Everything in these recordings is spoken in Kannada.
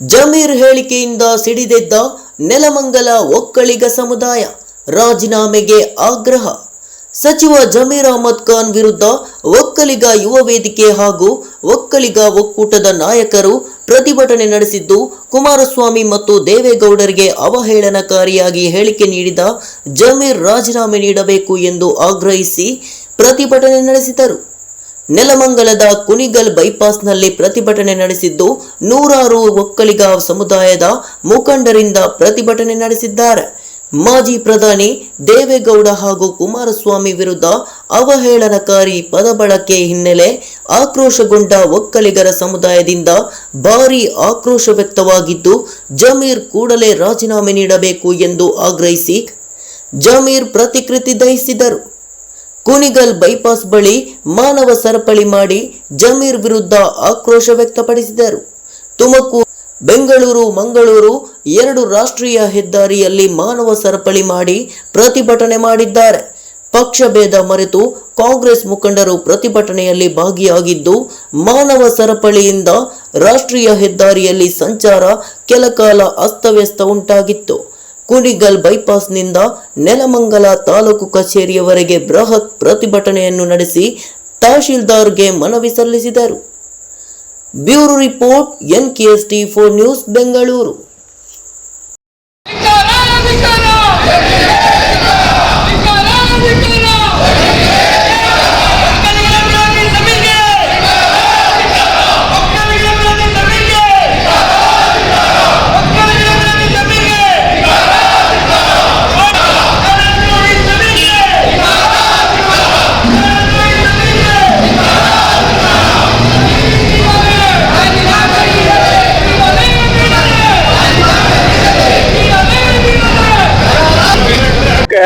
ಜಮೀರ್ ಹೇಳಿಕೆಯಿಂದ ಸಿಡಿದೆದ್ದ ನೆಲಮಂಗಲ ಒಕ್ಕಲಿಗ ಸಮುದಾಯ ರಾಜೀನಾಮೆಗೆ ಆಗ್ರಹ. ಸಚಿವ ಜಮೀರ್ ಅಹಮದ್ ಖಾನ್ ವಿರುದ್ಧ ಒಕ್ಕಲಿಗ ಯುವ ವೇದಿಕೆ ಹಾಗೂ ಒಕ್ಕಲಿಗ ಒಕ್ಕೂಟದ ನಾಯಕರು ಪ್ರತಿಭಟನೆ ನಡೆಸಿದ್ದು ಕುಮಾರಸ್ವಾಮಿ ಮತ್ತು ದೇವೇಗೌಡರಿಗೆ ಅವಹೇಳನಕಾರಿಯಾಗಿ ಹೇಳಿಕೆ ನೀಡಿದ ಜಮೀರ್ ರಾಜೀನಾಮೆ ನೀಡಬೇಕು ಎಂದು ಆಗ್ರಹಿಸಿ ಪ್ರತಿಭಟನೆ ನಡೆಸಿದರು. ನೆಲಮಂಗಲದ ಕುನಿಗಲ್ ಬೈಪಾಸ್ನಲ್ಲಿ ಪ್ರತಿಭಟನೆ ನಡೆಸಿದ್ದು ನೂರಾರು ಒಕ್ಕಲಿಗ ಸಮುದಾಯದ ಮುಖಂಡರಿಂದ ಪ್ರತಿಭಟನೆ ನಡೆಸಿದ್ದಾರೆ. ಮಾಜಿ ಪ್ರಧಾನಿ ದೇವೇಗೌಡ ಹಾಗೂ ಕುಮಾರಸ್ವಾಮಿ ವಿರುದ್ಧ ಅವಹೇಳನಕಾರಿ ಪದ ಬಳಕೆ ಹಿನ್ನೆಲೆ ಆಕ್ರೋಶಗೊಂಡ ಒಕ್ಕಲಿಗರ ಸಮುದಾಯದಿಂದ ಭಾರೀ ಆಕ್ರೋಶ ವ್ಯಕ್ತವಾಗಿದ್ದು, ಜಮೀರ್ ಕೂಡಲೇ ರಾಜೀನಾಮೆ ನೀಡಬೇಕು ಎಂದು ಆಗ್ರಹಿಸಿ ಜಮೀರ್ ಪ್ರತಿಕೃತಿ ದಹಿಸಿದರು. ಕುಣಿಗಲ್ ಬೈಪಾಸ್ ಬಳಿ ಮಾನವ ಸರಪಳಿ ಮಾಡಿ ಜಮೀರ್ ವಿರುದ್ಧ ಆಕ್ರೋಶ ವ್ಯಕ್ತಪಡಿಸಿದರು. ತುಮಕೂರು, ಬೆಂಗಳೂರು, ಮಂಗಳೂರು ಎರಡು ರಾಷ್ಟ್ರೀಯ ಹೆದ್ದಾರಿಯಲ್ಲಿ ಮಾನವ ಸರಪಳಿ ಮಾಡಿ ಪ್ರತಿಭಟನೆ ಮಾಡಿದ್ದಾರೆ. ಪಕ್ಷಭೇದ ಮರೆತು ಕಾಂಗ್ರೆಸ್ ಮುಖಂಡರು ಪ್ರತಿಭಟನೆಯಲ್ಲಿ ಭಾಗಿಯಾಗಿದ್ದು, ಮಾನವ ಸರಪಳಿಯಿಂದ ರಾಷ್ಟ್ರೀಯ ಹೆದ್ದಾರಿಯಲ್ಲಿ ಸಂಚಾರ ಕೆಲಕಾಲ ಅಸ್ತವ್ಯಸ್ತ ಉಂಟಾಗಿತ್ತು. ಕುಣಿಗಲ್ ಬೈಪಾಸ್ನಿಂದ ನೆಲಮಂಗಲ ತಾಲೂಕು ಕಚೇರಿಯವರೆಗೆ ಬೃಹತ್ ಪ್ರತಿಭಟನೆಯನ್ನು ನಡೆಸಿ ತಹಶೀಲ್ದಾರ್ಗೆ ಮನವಿ ಸಲ್ಲಿಸಿದರು. Bureau report N K S T four news, Bengaluru.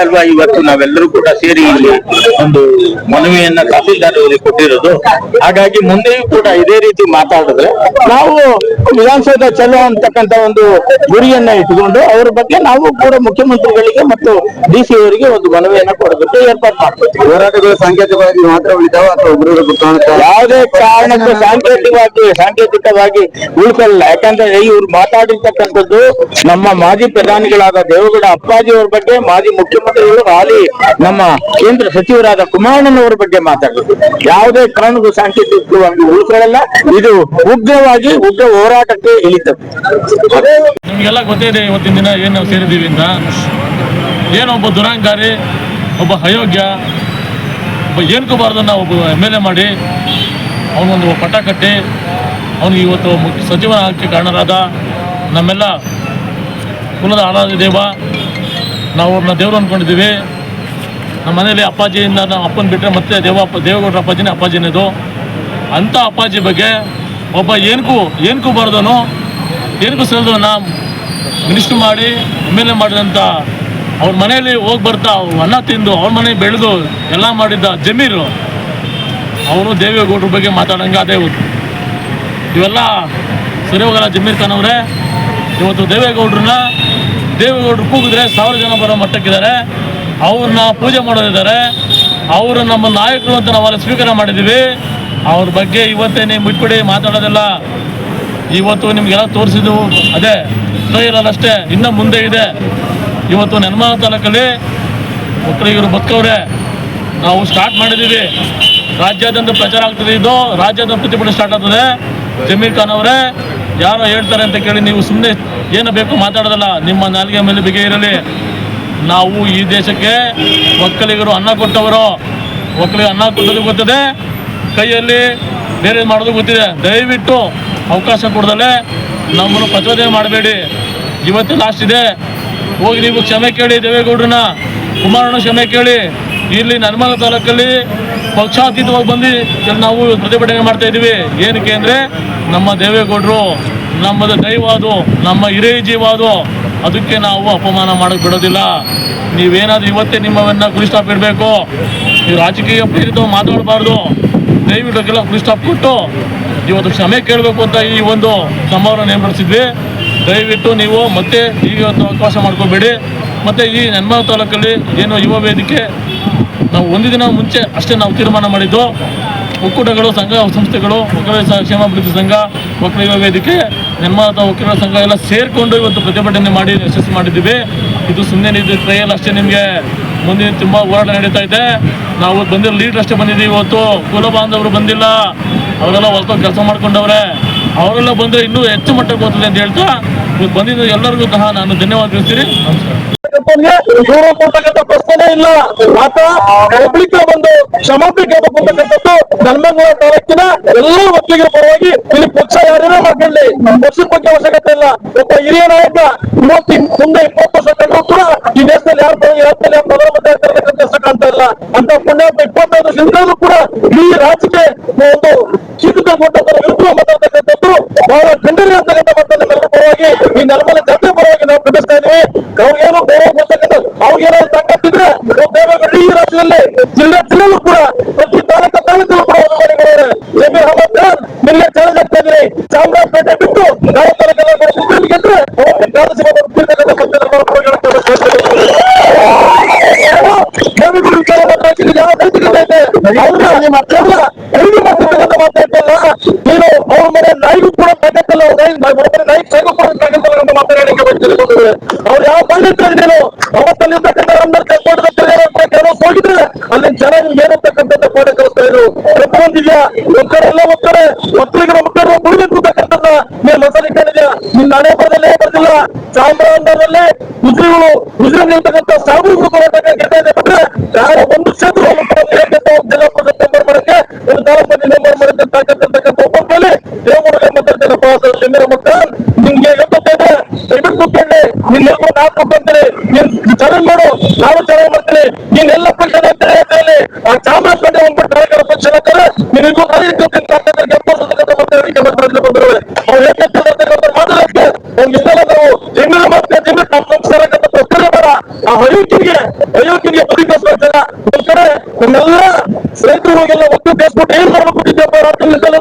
ಅಲ್ವಾ? ಇವತ್ತು ನಾವೆಲ್ಲರೂ ಕೂಡ ಸೇರಿ ಇಲ್ಲಿ ಒಂದು ಮನವಿಯನ್ನ ತಹಸೀಲ್ದಾರ್ ಅವರಿಗೆ ಕೊಟ್ಟಿರೋದು. ಹಾಗಾಗಿ ಮುಂದೆಯೂ ಕೂಡ ಇದೇ ರೀತಿ ಮಾತಾಡಿದ್ರೆ ನಾವು ವಿಧಾನಸೌಧ ಚಲೋ ಅಂತಕ್ಕಂತ ಒಂದು ಗುರಿಯನ್ನ ಇಟ್ಕೊಂಡು ಅವ್ರ ಬಗ್ಗೆ ನಾವು ಕೂಡ ಮುಖ್ಯಮಂತ್ರಿಗಳಿಗೆ ಮತ್ತು ಡಿ ಸಿ ಅವರಿಗೆ ಒಂದು ಮನವಿಯನ್ನ ಕೊಡಬೇಕು ಏರ್ಪಾಟ್ ಮಾಡ್ತೀವಿ ಹೋರಾಟಗಳು ಸಾಂಕೇತಿಕವಾಗಿ ಮಾತ್ರ ಉಳಿತಾವ ಅಥವಾ ಒಬ್ಬರು ಯಾವುದೇ ಕಾರಣಕ್ಕೂ ಸಾಂಕೇತಿಕವಾಗಿ ಸಾಂಕೇತಿಕವಾಗಿ ಉಳ್ಕೊಳ್ಳಲ್ಲ. ಯಾಕಂದ್ರೆ ಇವ್ರು ಮಾತಾಡಿರ್ತಕ್ಕಂಥದ್ದು ನಮ್ಮ ಮಾಜಿ ಪ್ರಧಾನಿಗಳಾದ ದೇವೇಗೌಡ ಅಪ್ಪಾಜಿ ಅವ್ರ ಬಗ್ಗೆ ಮಾಜಿ ಮುಖ್ಯಮಂತ್ರಿಗಳು ಹಾಲಿ ನಮ್ಮ ಕೇಂದ್ರ ಸಚಿವರಾದ ಕುಮಾರಣ್ಣನವರ ಬಗ್ಗೆ ಮಾತಾಡೋದು. ಯಾವುದೇ ಕಾರಣಕ್ಕೂ ಸಾಂಕೇತಿಕವಾಗಿ ಉಳ್ಕೊಳ್ಳಲ್ಲ ಇದು ಉಗ್ರವಾಗಿ ಉಗ್ರ ಹೋರಾಟಕ್ಕೆ ಇಳಿತದೆ. ನಿಮಗೆಲ್ಲ ಗೊತ್ತಿದೆ ಇವತ್ತಿನ ದಿನ ಏನು ನಾವು ಸೇರಿದ್ದೀವಿ ಅಂತ. ಏನೊಬ್ಬ ದುರಾಂಕಾರಿ ಒಬ್ಬ ಅಯೋಗ್ಯ, ಒಬ್ಬ ಏನ್ಕೋಬಾರ್ದನ್ನ ಒಬ್ಬ ಎಂ ಎಲ್ ಎ ಮಾಡಿ, ಅವನೊಂದು ಪಟ್ಟ ಕಟ್ಟಿ, ಅವನಿಗೆ ಇವತ್ತು ಸಚಿವ ಆಗಕ್ಕೆ ಕಾರಣರಾದ ನಮ್ಮೆಲ್ಲ ಕುಲದ ಆರಾಧ್ಯ ದೇವ ನಾವು ಅವ್ರನ್ನ ದೇವ್ರು ಅಂದ್ಕೊಂಡಿದ್ದೀವಿ ನಮ್ಮ ಮನೇಲಿ ಅಪ್ಪಾಜಿಯಿಂದ ನಾವು ಅಪ್ಪನ ಬಿಟ್ಟರೆ ಮತ್ತೆ ದೇವ ಅಪ್ಪ, ದೇವೇಗೌಡರ ಅಪ್ಪಾಜಿನೇ ಅಪ್ಪಾಜಿನೇದು. ಅಂಥ ಅಪ್ಪಾಜಿ ಬಗ್ಗೆ ಒಬ್ಬ ಏನಕ್ಕೂ ಏನಕ್ಕೂ ಬಾರ್ದನು ಏನಕ್ಕೂ ಸೇರಿದವನ್ನ ಮಿನಿಸ್ಟ್ರ್ ಮಾಡಿ, ಎಂ ಎಲ್ ಎ ಮಾಡಿದಂಥ ಅವ್ರ ಮನೆಯಲ್ಲಿ ಹೋಗಿ ಬರ್ತಾ ಅನ್ನ ತಿಂದು ಅವ್ರ ಮನೆ ಬೆಳೆದು ಎಲ್ಲ ಮಾಡಿದ್ದ ಜಮೀರು ಅವರು ದೇವೇಗೌಡರ ಬಗ್ಗೆ ಮಾತಾಡೋಂಗೆ ಅದೇ ಇವೆಲ್ಲ ಸರಿ ಹೋಗಲ್ಲ ಜಮೀರ್ ಖಾನ್ ಅವರೇ. ಇವತ್ತು ದೇವೇಗೌಡ್ರನ್ನ ದೇವೇಗೌಡರು ಕೂಗಿದ್ರೆ ಸಾವಿರ ಜನ ಬರೋ ಮಟ್ಟಕ್ಕಿದ್ದಾರೆ. ಅವ್ರನ್ನ ಪೂಜೆ ಮಾಡೋದಿದ್ದಾರೆ ಅವರು ನಮ್ಮ ನಾಯಕರು ಅಂತ ನಾವೆಲ್ಲ ಸ್ವೀಕಾರ ಮಾಡಿದ್ದೀವಿ. ಅವ್ರ ಬಗ್ಗೆ ಇವತ್ತೇನೆ ಬಿಟ್ಬಿಡಿ ಮಾತಾಡೋದಿಲ್ಲ. ಇವತ್ತು ನಿಮಗೆಲ್ಲ ತೋರಿಸಿದ್ದು ಅದೇ ಅಷ್ಟೇ ಇನ್ನೂ ಮುಂದೆ ಇದೆ. ಇವತ್ತು ನೆನ್ಮಾಲ ತಾಲೂಕಲ್ಲಿ ಇವರು ಬದುಕವ್ರೆ, ನಾವು ಸ್ಟಾರ್ಟ್ ಮಾಡಿದ್ದೀವಿ. ರಾಜ್ಯಾದ್ಯಂತ ಪ್ರಚಾರ ಆಗ್ತದೆ ಇದು. ರಾಜ್ಯಾದ್ಯಂತ ಪ್ರತಿಭಟನೆ ಸ್ಟಾರ್ಟ್ ಆಗ್ತದೆ. ಜಮೀರ್ ಖಾನ್ ಅವರೇ ಯಾರೋ ಹೇಳ್ತಾರೆ ಅಂತ ಕೇಳಿ ನೀವು ಸುಮ್ಮನೆ ಏನು ಬೇಕು ಮಾತಾಡೋದಲ್ಲ, ನಿಮ್ಮ ನಾಲಿಗೆ ಮೇಲೆ ಬಿಗೆ ಇರಲಿ. ನಾವು ಈ ದೇಶಕ್ಕೆ ಒಕ್ಕಲಿಗರು ಅನ್ನ ಕೊಟ್ಟವರು. ಒಕ್ಕಲಿಗ ಅನ್ನ ಕೊಟ್ಟೋದು ಗೊತ್ತಿದೆ. ಕೈಯಲ್ಲಿ ಬೇರೆ ಮಾಡೋದು ಗೊತ್ತಿದೆ. ದಯವಿಟ್ಟು ಅವಕಾಶ ಕೊಡ್ದಲೆ ನಮ್ಮನ್ನು ಪ್ರಚೋದನೆ ಮಾಡಬೇಡಿ. ಇವತ್ತು ಲಾಸ್ಟ್ ಇದೆ. ಹೋಗಿ ನೀವು ಕ್ಷಮೆ ಕೇಳಿ ದೇವೇಗೌಡರನ್ನ. ಕುಮಾರಣ್ಣ ಕ್ಷಮೆ ಕೇಳಿ. ಇಲ್ಲಿ ನರ್ಮಲ ತಾಲೂಕಲ್ಲಿ ಪಕ್ಷಾತೀತವಾಗಿ ಬಂದು ನಾವು ಪ್ರತಿಭಟನೆ ಮಾಡ್ತಾ ಇದ್ದೀವಿ. ಏನಕ್ಕೆ ಅಂದರೆ ನಮ್ಮ ದೇವೇಗೌಡರು ನಮ್ಮದು ದೈವ ಅದು ನಮ್ಮ ಹಿರಿಯ ಜೀವ ಅದು ಅದಕ್ಕೆ ನಾವು ಅಪಮಾನ ಮಾಡಕ್ಕೆ ಬಿಡೋದಿಲ್ಲ. ನೀವೇನಾದ್ರೂ ಇವತ್ತೇ ನಿಮ್ಮವನ್ನ ಫುಲ್ ಸ್ಟಾಪ್ ಇಡಬೇಕು? ನೀವು ರಾಜಕೀಯ ಪ್ರೇರಿತ ಮಾತಾಡಬಾರ್ದು. ದಯವಿಟ್ಟಕ್ಕೆಲ್ಲ ಫುಲ್ ಸ್ಟಾಪ್ ಕೊಟ್ಟು ಇವತ್ತು ಕ್ಷಮೆ ಕೇಳಬೇಕು ಅಂತ ಈ ಒಂದು ಸಮಾರೋಹ ಏರ್ಪಡಿಸಿದ್ವಿ ದಯವಿಟ್ಟು ನೀವು ಮತ್ತೆ ಈಗ ಅವಕಾಶ ಮಾಡ್ಕೋಬೇಡಿ. ಮತ್ತು ಈ ನೆನ್ಮಾವ ತಾಲೂಕಲ್ಲಿ ಏನು ಯುವ ವೇದಿಕೆ, ನಾವು ಒಂದು ದಿನ ಮುಂಚೆ ಅಷ್ಟೇ ನಾವು ತೀರ್ಮಾನ ಮಾಡಿದ್ದು. ಒಕ್ಕೂಟಗಳು, ಸಂಘ, ಸಂಸ್ಥೆಗಳು ಒಕ್ಕಲಿಗ ಕ್ಷೇಮ ಕ್ಷೇಮಾಭಿವೃದ್ಧಿ ಸಂಘ ಒಕ್ಕಲಿಗ ವೇದಿಕೆ, ನಿರ್ಮಾತ ಒಕ್ಕಲಿಗರ ಸಂಘ ಎಲ್ಲ ಸೇರಿಕೊಂಡು ಇವತ್ತು ಪ್ರತಿಭಟನೆ ಮಾಡಿ ಯಶಸ್ಸು ಮಾಡಿದ್ದೀವಿ. ಇದು ಸುಮ್ಮನೆ ಇದು ಟ್ರಯಲ್ ಅಷ್ಟೇ ನಿಮಗೆ. ಮುಂದಿನ ತುಂಬ ಹೋರಾಟ ನಡೀತಾ ಇದೆ. ನಾವು ಬಂದಿರೋ ಲೀಡರ್ ಅಷ್ಟೇ ಬಂದಿದ್ದೀವಿ ಇವತ್ತು. ಕುಲ ಬಾಂಧವರು ಬಂದಿಲ್ಲ. ಅವರೆಲ್ಲ ಹೊಸ ಕೆಲಸ ಮಾಡ್ಕೊಂಡವ್ರೆ. ಅವರೆಲ್ಲ ಬಂದರೆ ಇನ್ನೂ ಹೆಚ್ಚು ಮಟ್ಟಕ್ಕೆ ಹೋಗ್ತದೆ ಅಂತ ಹೇಳ್ತಾ ಇವತ್ತು ಬಂದಿದ್ದು ಎಲ್ಲರಿಗೂ ಸಹ ನಾನು ಧನ್ಯವಾದ ತಿಳಿಸ್ತೀನಿ. ನಮಸ್ಕಾರ. ದೂರ ಕೊಡ್ತಕ್ಕಂಥ ಪ್ರಶ್ನೆ ಇಲ್ಲ. ಆತ ಪಬ್ಲಿಕ್ ಬಂದು ಕ್ಷಮಾಪಣೆ ಕೇಳಬೇಕಂತಕ್ಕಂಥದ್ದು ಧರ್ಮಂಗಳ ತಾಲೂಕಿನ ಎಲ್ಲ ಒಕ್ಕಲಿಗರ ಪರವಾಗಿ ಇಲ್ಲಿ ಪಕ್ಷ ಯಾರೇ ಮಾಡ್ಕೊಳ್ಳಿ ಪಕ್ಷದ ಬಗ್ಗೆ ಅವಶ್ಯಕತೆ ಇಲ್ಲ. ಒಬ್ಬ ಹಿರಿಯ ನಾಯಕ ಇವತ್ತು ಮುಂದೆ ಇಪ್ಪತ್ತು ವರ್ಷ ಕಂಡು ಈ ದೇಶದಲ್ಲಿ ಯಾರು ಯಾರು ಪ್ರಧಾನಮಂತ್ರಿ ಆಗ್ತಿರ್ತಕ್ಕಂಥ ಕೆಲಸ ಕಾಣ್ತಾ ಇಲ್ಲ. ಅಂತ ಪುಣ್ಯಾತ್ಮ ಇಪ್ಪತ್ತೈದು ವರ್ಷದಿಂದಲೂ ಕೂಡ ಈ ರಾಜ್ಯಕ್ಕೆ ಒಂದು ಕೊಟ್ಟಂತ ವಿರುದ್ಧ ಮಾತಾಡ್ತಕ್ಕಂಥದ್ದು ಬಹಳ ಖಂಡನೀಯ ಅಂತಕ್ಕಂಥ ಮಾತನ್ನ ಪರವಾಗಿ ಈ ನೆಲಮಲೆ ನಾವು ಖಂಡಿಸ್ತಾ ಬೇರೆ ಕೊಡ್ತಕ್ಕಂಥ ಅವ್ರಿಗೇನೋ ತಾಕತ್ತಿದ್ರೆ ದೇವೇಗೌಡ ಈ ರಾಜ್ಯದಲ್ಲಿ ಜಿಲ್ಲೆ ಜಿಲ್ಲೆಯಲ್ಲೂ ಕೂಡ ಪ್ರತಿ ತಾಲೂಕು ತಾಲೂಕಲ್ಲೂ ಕೂಡ ಮಾಡಿದ್ದಾರೆ ಜಮೀರ್ ಅಹಮದ್ ಖಾನ್ ನಿನ್ನೆ ಚಾಲೆಂಜ್ ಆಗ್ತಾ ಇದ್ದೀನಿ ಚಾಮರಾಜಪೇಟೆ ಬಿಟ್ಟು ನಾವು ತಾಲೂಕೆಲ್ಲ ಗೆದ್ರೆ ರಾಜ್ಯಸಭಾ ಬರ್ತಿರ್ತಕ್ಕಂಥ ಮತ್ತೆ ನಮ್ಮ ಪರವಾಗಿ ದೇವೇಗೌಡ ವಿಚಾರ ಮಾತಾಡ್ತಿದ್ರೆ ಯಾವ ನೈತಿಕತೆ ಇದೆ ಅವ್ರನ್ನ ಮಕ್ಕಳನ್ನ ಹೆರಿಗೆ ಮಾಡ್ತಕ್ಕಂಥ ಮಾತಾಡ್ತಲ್ಲ ಅವ್ರ ಮನೆ ನಾಯಿಗೂ ಕೂಡ ತಾಕತ್ತಲ್ಲ ಅವ್ರ ಅವ್ರು ಯಾವ ಪಂಡಿತ ನೀನು ಅವತ್ತಲ್ಲಿ ಹೋಗಿದ್ರೆ ಅಲ್ಲಿ ಜನ ಏನಂತಕ್ಕಂಥದ್ದು ಪಾಠ ಕಲಿಸ್ತಾ ಇದ್ರು ಪ್ರತಿಯೊಂದಿಗೆ ಒಕ್ಕರೆಲ್ಲ ಒಕ್ಕರೆ ಒಕ್ಕಲಿಗರ ಮಕ್ಕಳು ಮುಳುಗಿರ್ತಕ್ಕಂಥದ್ದ ನೀವು ಮಸಾಲೆ ಕೇಳಿದ್ಯಾ ನಿನ್ನ ಹಣೆ ಬರದಲ್ಲೇ ಬರ್ತಿಲ್ಲ ಚಾಮರಾಜನಗರದಲ್ಲಿ ಮುಸ್ಲಿಮರು ಮುಸ್ಲಿಂ ಇರ್ತಕ್ಕಂಥ ಸಾವಿರ ಹೋರಾಟ ಗೆದ್ದ ಇದೆ ಬಿಟ್ರೆ ಯಾರ ಒಂದು ಕ್ಷೇತ್ರ ಮಾಡು ಚೆನ್ನಾಗಿ ಮಾಡ್ತೀನಿ ನೀನೆಲ್ಲ ಪಕ್ಷದ ಮೇಲೆ ಆ ಚಾಮರಾಜಪೇಟೆ ಹೋಗ್ಬಿಟ್ಟು ನಾಯಕರ ಪಕ್ಷದ ನಿನಗೂ ಬೇಡ. ಆ ಕಡೆ ನಮ್ಮೆಲ್ಲ ರೈತರಿಗೆಲ್ಲ ಒಟ್ಟು ಬೇಸ್ಬಿಟ್ಟು ಏನ್ ಮಾಡ್ಬೇಕು ರಾಜ್ಯದಲ್ಲಿ